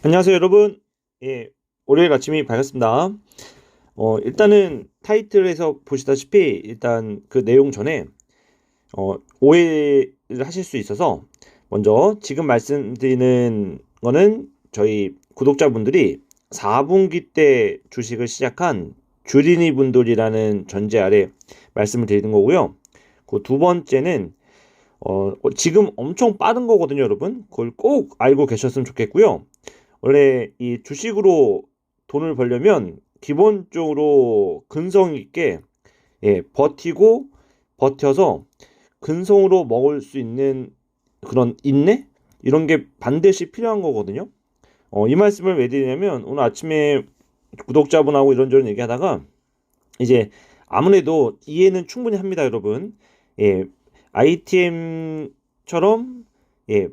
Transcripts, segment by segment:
안녕하세요, 여러분. 예, 월요일 아침이 밝았습니다. 어, 일단은 타이틀에서 보시다시피 일단 그 내용 전에 어, 오해를 하실 수 있어서 먼저 지금 말씀드리는 거는 저희 구독자분들이 4분기 때 주식을 시작한 주린이 분들이라는 전제 아래 말씀을 드리는 거고요. 그 두 번째는 어, 지금 엄청 빠른 거거든요, 여러분. 그걸 꼭 알고 계셨으면 좋겠고요. 원래 이 주식으로 돈을 벌려면 기본적으로 근성 있게 예, 버티고 버텨서 근성으로 먹을 수 있는 그런 인내 이런 게 반드시 필요한 거거든요. 어, 이 말씀을 왜 드리냐면 오늘 아침에 구독자분하고 이런저런 얘기하다가 이제 아무래도 이해는 충분히 합니다, 여러분. 예, ITM처럼 예,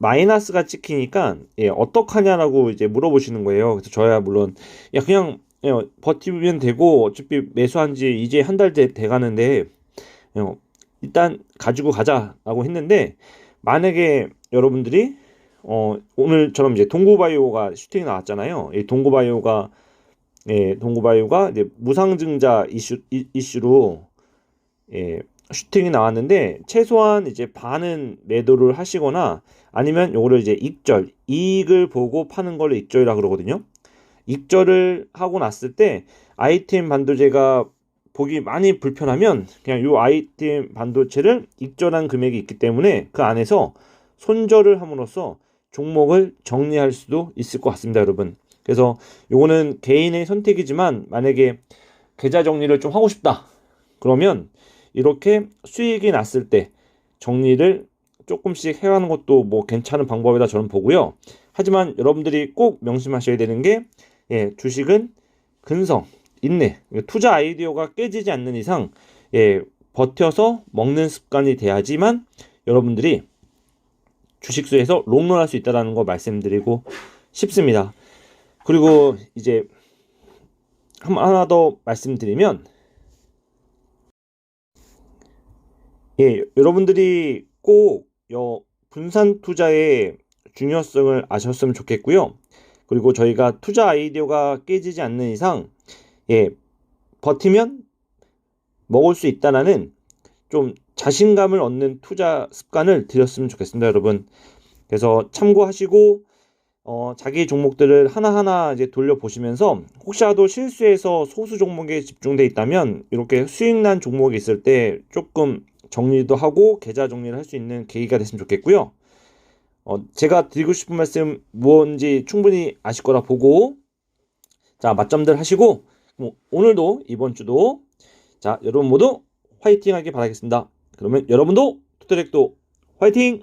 마이너스가 찍히니까 예, 어떡하냐라고 이제 물어보시는 거예요. 그래서 저야 물론 야 그냥 예, 버티면 되고 어차피 매수한 지 이제 한 달 돼 가는데 어, 일단 가지고 가자라고 했는데 만약에 여러분들이 어, 오늘처럼 이제 동고바이오가 슈팅이 나왔잖아요. 이 동고바이오가 예, 동고바이오가 이제 무상증자 이슈 이, 이슈로 예, 슈팅이 나왔는데 최소한 이제 반은 매도를 하시거나 아니면 요거를 이제 익절 이익을 보고 파는 걸로 익절이라 그러거든요. 익절을 하고 났을 때 아이템 반도체가 보기 많이 불편하면 그냥 요 아이템 반도체를 익절한 금액이 있기 때문에 그 안에서 손절을 함으로써 종목을 정리할 수도 있을 것 같습니다, 여러분. 그래서 요거는 개인의 선택이지만 만약에 계좌 정리를 좀 하고 싶다. 그러면 이렇게 수익이 났을 때 정리를 조금씩 해가는 것도 뭐 괜찮은 방법이다 저는 보고요. 하지만 여러분들이 꼭 명심하셔야 되는 게 예, 주식은 근성, 인내, 투자 아이디어가 깨지지 않는 이상 예, 버텨서 먹는 습관이 돼야지만 여러분들이 주식수에서 롱런할 수 있다는 거 말씀드리고 싶습니다. 그리고 이제 하나 더 말씀드리면 예, 여러분들이 꼭 여, 분산 투자의 중요성을 아셨으면 좋겠고요. 그리고 저희가 투자 아이디어가 깨지지 않는 이상, 예, 버티면 먹을 수 있다라는 좀 자신감을 얻는 투자 습관을 들였으면 좋겠습니다, 여러분. 그래서 참고하시고, 어, 자기 종목들을 하나하나 이제 돌려보시면서 혹시라도 실수해서 소수 종목에 집중돼 있다면 이렇게 수익 난 종목이 있을 때 조금 정리도 하고 계좌 정리를 할 수 있는 계기가 됐으면 좋겠고요. 어, 제가 드리고 싶은 말씀 무엇인지 충분히 아실 거라 보고 자 맞점들 하시고 뭐, 오늘도 이번 주도 자 여러분 모두 화이팅 하길 바라겠습니다. 그러면 여러분도 투트랙도 화이팅!